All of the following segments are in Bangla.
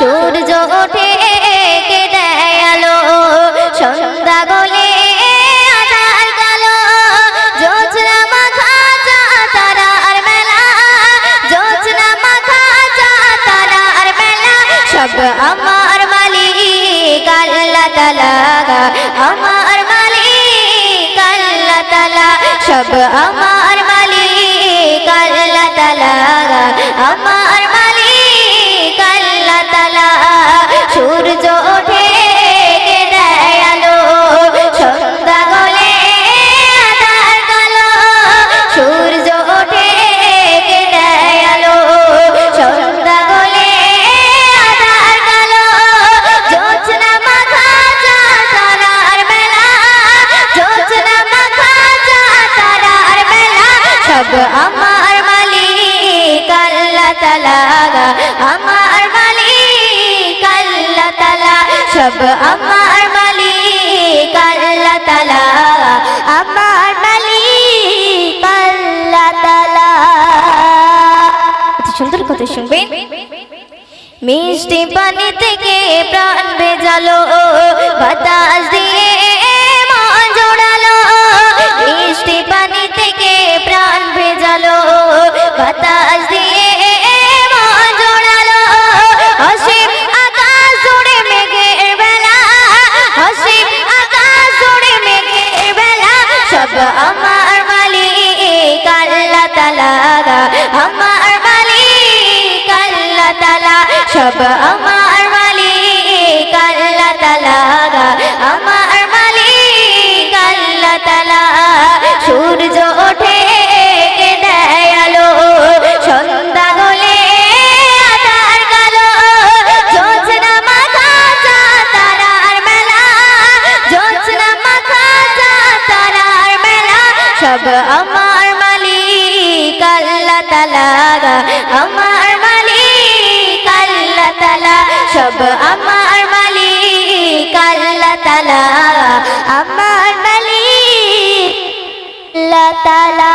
সূর্য ওঠে কে দেয় আলো সন্ধ্যা গলে আমার মালিক আল্লাহ তালা আমার মালিক আল্লাহ তালা সব আমার মালিক আল্লাহ তালা আমার সব আমার মালিক, আল্লাহ তালা আমার মালিক, আল্লাহ তালা সব আমার মালিক, আল্লাহ তালা আমার মালিক, আল্লাহ তালা সুন্দর কথা শুনবেন। মিষ্টি পানি থেকে প্রাণ ভেজালো, বাতাস দিয়ে মন জোড়ালো। সব আমার মালিক আল্লাহ তালা আমার মালিক আল্লাহ তালা সব আমার মালিক আল্লাহ তালা আমার আমার মালিক, আল্লাহ তালা সব আমার মালিক, আল্লাহ তালা আমার মালিক, আল্লাহ তালা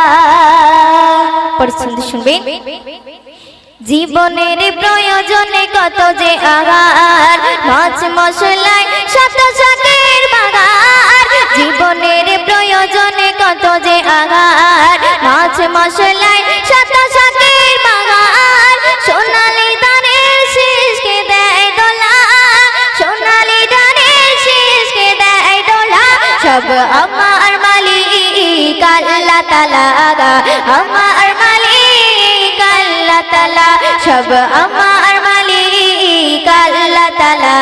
পরিচ্ছন্দ শুনবেন জীবনের প্রয়োজনে কত যে আহার, মাছ মশলায় শত শাকের বাগান, জীবনের সব আমার মালিক, আল্লাহ তালা আমার মালিক, আল্লাহ তালা সব আমার মালিক, আল্লাহ তালা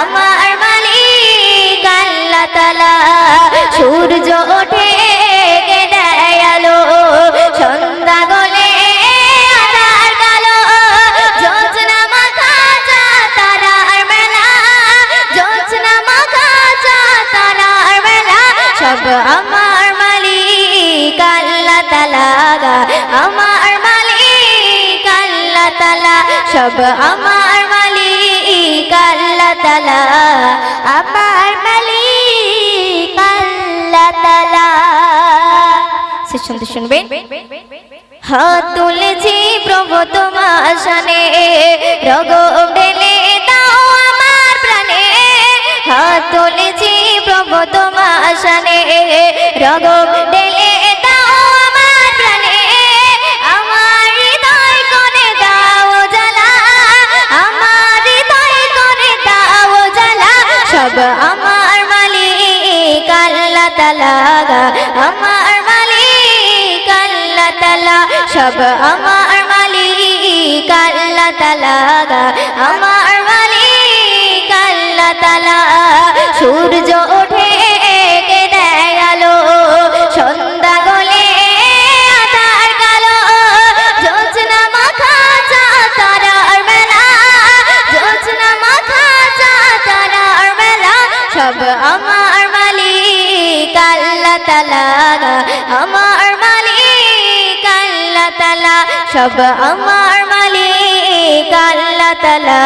আমার মালিক, আল্লাহ তালা সূর্য আমার মালিক আল্লাহ তালা সব আমার মালিক আল্লাহ তালা আমার মালিক আল্লাহ তালা সে শুনতে শুনবেন? হাত তুলেছি প্রভু তোমার শানে রগ ঢেলে দাও আমার প্রাণে। হাত তুলেছি প্রভু তোমার শানে রগ সব আমার মালিক, আল্লাহ তালা আমার মালিক, আল্লাহ তালা সব আমার মালিক, আল্লাহ তালা আমার মালিক, আল্লাহ তালা সূর্য আমার মালিক আল্লাহ তালা আমার মালিক আল্লাহ তালা সব আমার মালিক আল্লাহ তালা